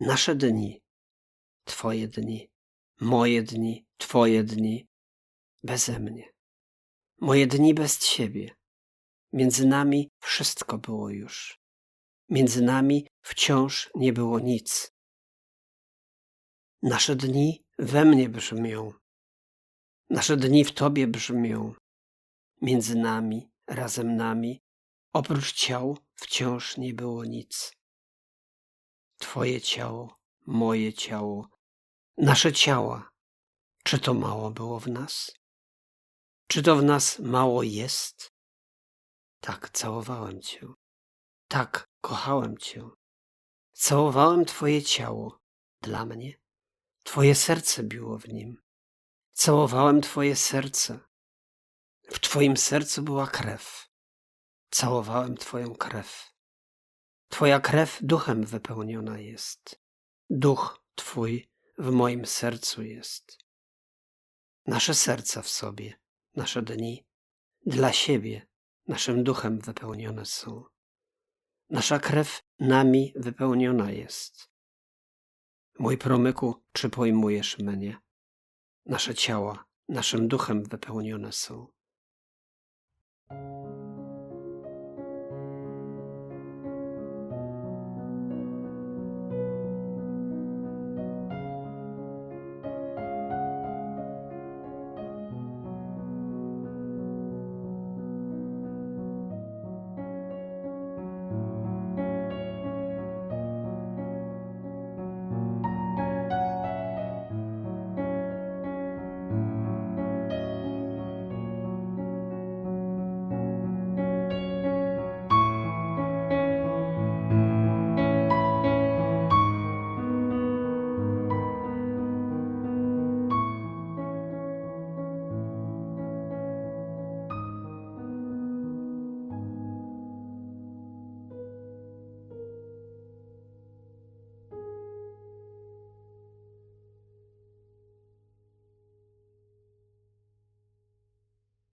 nasze dni, Twoje dni, moje dni, Twoje dni, beze mnie. Moje dni bez Ciebie. Między nami wszystko było już. Między nami wciąż nie było nic. Nasze dni we mnie brzmią. Nasze dni w Tobie brzmią. Między nami, razem nami, oprócz ciał wciąż nie było nic. Twoje ciało, moje ciało, nasze ciała. Czy to mało było w nas? Czy to w nas mało jest? Tak, całowałem Cię. Tak, kochałem Cię. Całowałem Twoje ciało dla mnie. Twoje serce biło w nim. Całowałem Twoje serce. W Twoim sercu była krew. Całowałem Twoją krew. Twoja krew duchem wypełniona jest. Duch Twój w moim sercu jest. Nasze serca w sobie, nasze dni, dla siebie, naszym duchem wypełnione są. Nasza krew nami wypełniona jest. Mój promyku, czy pojmujesz mnie? Nasze ciała naszym duchem wypełnione są.